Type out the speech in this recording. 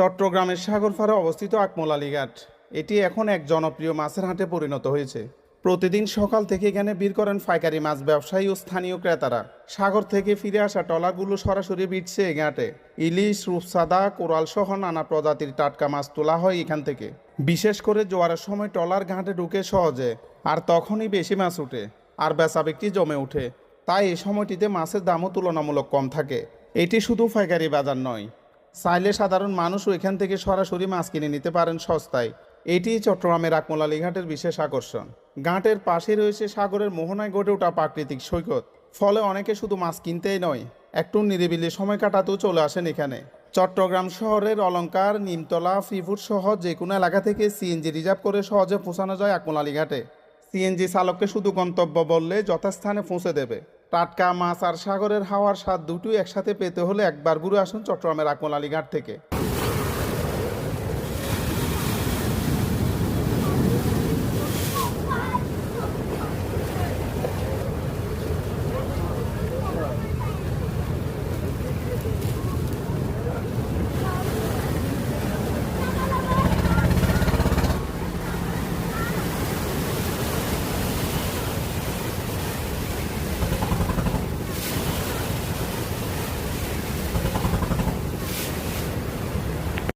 চট্টগ্রামের সাগরপাড়ে অবস্থিত আকমল আলীঘাট এটি এখন এক জনপ্রিয় মাছের হাটে পরিণত হয়েছে। প্রতিদিন সকাল থেকে এখানে ভিড় করেন পাইকারি মাছ ব্যবসায়ী ও স্থানীয় ক্রেতারা। সাগর থেকে ফিরে আসা টলাগুলো সরাসরি বিটছে এই ঘাটে। ইলিশ, রূপসাদা, কোরাল সহ নানা প্রজাতির টাটকা মাছ তোলা হয় এখান থেকে। বিশেষ করে জোয়ারের সময় টলার ঘাটে ঢুকে সহজে, আর তখনই বেশি মাছ উঠে, আর বেচা বিক্রি জমে ওঠে। তাই এই সময়টিতে মাছের দামও তুলনামূলক কম থাকে। এটি শুধু পাইকারি বাজার নয় চাইলে সাধারণ মানুষও এখান থেকে সরাসরি মাছ কিনে নিতে পারেন সস্তায়। এটি চট্টগ্রামের আকমলালী ঘাটের বিশেষ আকর্ষণ। ঘাটের পাশে রয়েছে সাগরের মোহনায় গড়ে ওঠা প্রাকৃতিক সৈকত। ফলে অনেকে শুধু মাছ কিনতেই নয়, একটু নিরিবিলি সময় কাটাতেও চলে আসেন এখানে। চট্টগ্রাম শহরের অলঙ্কার, নিমতলা, ফ্রিফুড সহ যে কোনো এলাকা থেকে সিএনজি রিজার্ভ করে সহজে পৌঁছানো যায় আকমলালী ঘাটে। সিএনজি চালককে শুধু গন্তব্য বললে যথাস্থানে পৌঁছে দেবে। টাটকা মাছ আর সাগরের হাওয়ার স্বাদ দুটোই একসাথে পেতে হলে একবার ঘুরে আসুন চট্টগ্রামের আকমল আলীঘাট থেকে।